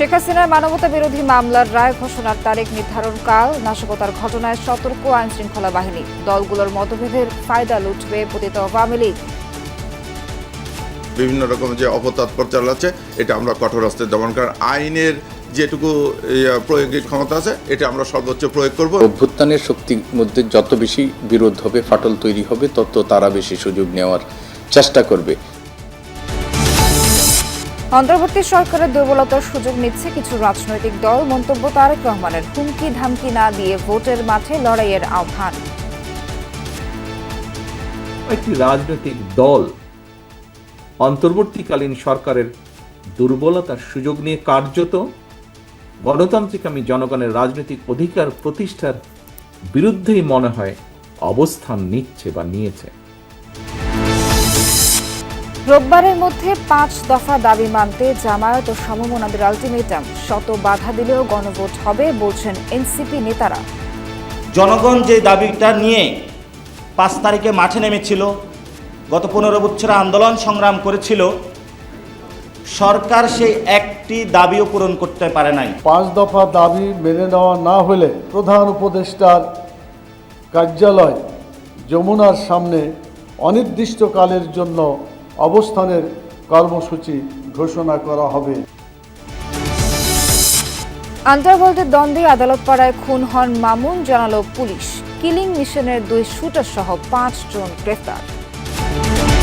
শেখ হাসিনার মানবতা বিরোধী মামলার রায় ঘোষণার তারিখ নির্ধারণকাল নাশকতার ঘটনায় সতর্ক আইন শৃঙ্খলা বাহিনী। দলগুলোর মতভেদের ফায়দা লুটবে পতিত আওয়ামী লীগ। বিভিন্ন রকম যে অপতৎপর চালাচ্ছে এটা আমরা কঠোর হস্তে দমন করার আইনের যেটুকু প্রয়োগের ক্ষমতা আছে এটা আমরা সর্বোচ্চ প্রয়োগ করব। অভ্যুত্থানের শক্তির মধ্যে যত বেশি বিরোধ হবে ফাটল তৈরি হবে তত তারা বেশি সুযোগ নেওয়ার চেষ্টা করবে। অন্তর্বর্তী সরকারের দুর্বলতার সুযোগ নিচ্ছে কিছু রাজনৈতিক দল, মন্তব্য তারেক রহমানের। হুমকি ধামকি না দিয়ে ভোটের মাঠে লড়াইয়ের আহ্বান। একটি রাজনৈতিক দল অন্তর্বর্তীকালীন সরকারের দুর্বলতার সুযোগ নিয়ে কার্যত গণতান্ত্রিক আমি জনগণের রাজনৈতিক অধিকার প্রতিষ্ঠার বিরুদ্ধেই মনে হয় অবস্থান নিচ্ছে বা নিয়েছে। রোববারের মধ্যে পাঁচ দফা দাবি মানতে জামায়াত ও সমমনাদের আলটিমেটাম। শত বাধা দিলেও গণভোট হবে বলছেন এনসিপি নেতারা। জনগণ যে দাবিটা নিয়ে পাঁচ তারিখে মাঠে নেমেছিল গত পনেরো বছর আন্দোলন সংগ্রাম করেছিল সরকার সেই একটি দাবিও পূরণ করতে পারে নাই। পাঁচ দফা দাবি মেনে নেওয়া না হলে প্রধান উপদেষ্টার কার্যালয় যমুনার সামনে অনির্দিষ্টকালের জন্য অবস্থানের কর্মসূচি ঘোষণা করা হবে। আন্ডারওয়ার্ল্ডের দ্বন্দ্বে আদালত পাড়ায় খুন হন মামুন, জানালো পুলিশ। কিলিং মিশনের দুই শুটার সহ পাঁচজন গ্রেফতার।